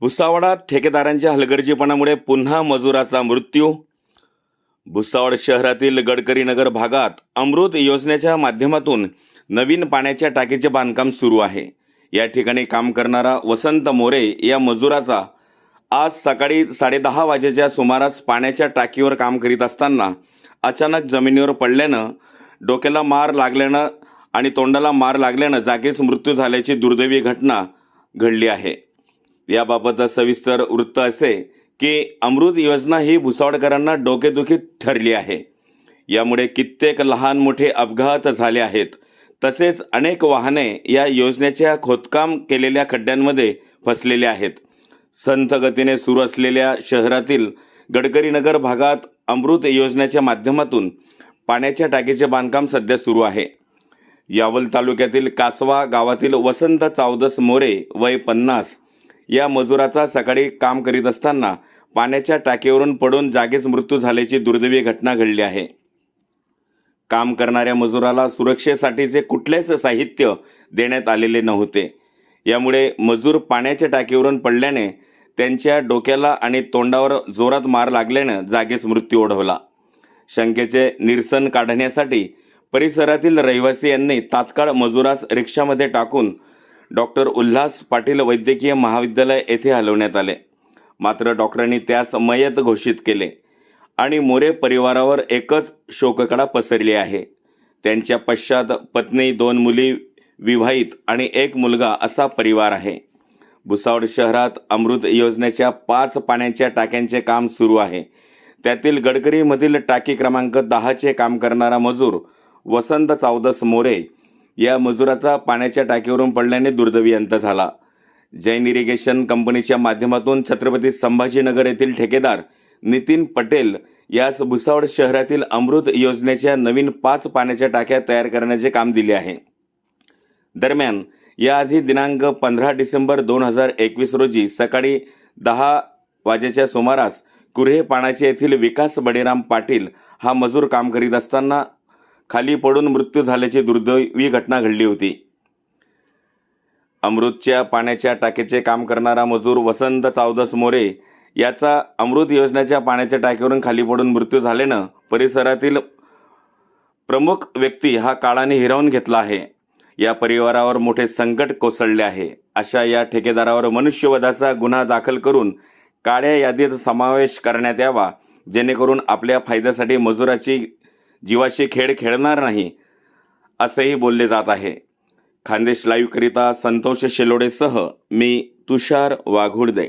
भुसावळात ठेकेदारांच्या हलगर्जीपणामुळे पुन्हा मजुराचा मृत्यू. भुसावळ शहरातील गडकरी नगर भागात अमृत योजनेच्या माध्यमातून नवीन पाण्याच्या टाकीचे बांधकाम सुरू आहे. या ठिकाणी काम करणारा वसंत मोरे या मजुराचा आज सकाळी साडेदहा वाजेच्या सुमारास पाण्याच्या टाकीवर काम करीत असताना अचानक जमिनीवर पडल्यानं डोक्याला मार लागल्यानं आणि तोंडाला मार लागल्यानं जागीच मृत्यू झाल्याची दुर्दैवी घटना घडली आहे. याबाबतचं सविस्तर वृत्त असे की अमृत योजना ही भुसावळकरांना डोकेदुखी ठरली आहे. यामुळे कित्येक लहान मोठे अपघात झाले आहेत. तसेच अनेक वाहने या योजनेच्या खोदकाम केलेल्या खड्ड्यांमध्ये फसलेले आहेत. संथ गतीने सुरू असलेल्या शहरातील गडकरीनगर भागात अमृत योजनेच्या माध्यमातून पाण्याच्या टाकीचे बांधकाम सध्या सुरू आहे. यावल तालुक्यातील कासवा गावातील वसंत चावदस मोरे वय पन्नास या मजुराचा सकाळी काम करीत असताना पाण्याच्या टाकीवरून पडून जागीच मृत्यू झाल्याची दुर्दैवी घटना घडली आहे. काम करणाऱ्या मजुराला सुरक्षेसाठीचे कुठलेच साहित्य देण्यात आलेले नव्हते. यामुळे मजूर पाण्याच्या टाकीवरून पडल्याने त्यांच्या डोक्याला आणि तोंडावर जोरात मार लागल्यानं जागीच मृत्यू ओढवला. शंकेचे निरसन काढण्यासाठी परिसरातील रहिवासी यांनी तात्काळ मजुरास रिक्षामध्ये टाकून डॉक्टर उल्हास पाटील वैद्यकीय महाविद्यालय येथे हलवण्यात आले. मात्र डॉक्टरांनी त्यास मयत घोषित केले. आणि मोरे परिवारावर एकच शोककडा पसरली आहे. त्यांच्या पश्चात पत्नी दोन मुली विवाहित आणि एक मुलगा असा परिवार आहे. भुसावळ शहरात अमृत योजनेच्या पाच पाण्याच्या टाक्यांचे काम सुरू आहे. त्यातील गडकरीमधील टाकी क्रमांक दहाचे काम करणारा मजूर वसंत चावदस मोरे या मजुराचा पाण्याच्या टाकीवरून पडल्याने दुर्दैवी अंत झाला. जैन इरिगेशन कंपनीच्या माध्यमातून छत्रपती संभाजीनगर येथील ठेकेदार नितीन पटेल यास भुसावळ शहरातील अमृत योजनेच्या नवीन पाच पाण्याच्या टाक्या तयार करण्याचे काम दिले आहे. दरम्यान याआधी दिनांक पंधरा डिसेंबर दोन हजार एकवीस रोजी सकाळी दहा वाजेच्या सुमारास कुऱ्हे पाण्याचे येथील विकास बडीराम पाटील हा मजूर काम करीत असताना खाली पडून मृत्यू झाल्याची दुर्दैवी घटना घडली होती. अमृतच्या पाण्याच्या टाकीचे काम करणारा मजूर वसंत चावदस मोरे याचा अमृत योजनेच्या पाण्याच्या टाकीवरून खाली पडून मृत्यू झाल्यानं परिसरातील प्रमुख व्यक्ती हा काळाने हिरावून घेतला आहे. या परिवारावर मोठे संकट कोसळले आहे. अशा या ठेकेदारावर मनुष्यवधाचा गुन्हा दाखल करून काळ्या यादीत समावेश करण्यात यावा जेणेकरून आपल्या फायद्यासाठी मजुराची जीवाशी खेळ खेळणार नाही असेही बोलले जात आहे. खानदेश लाईव्हकरिता संतोष शेलोडेसह मी तुषार वाघुडदे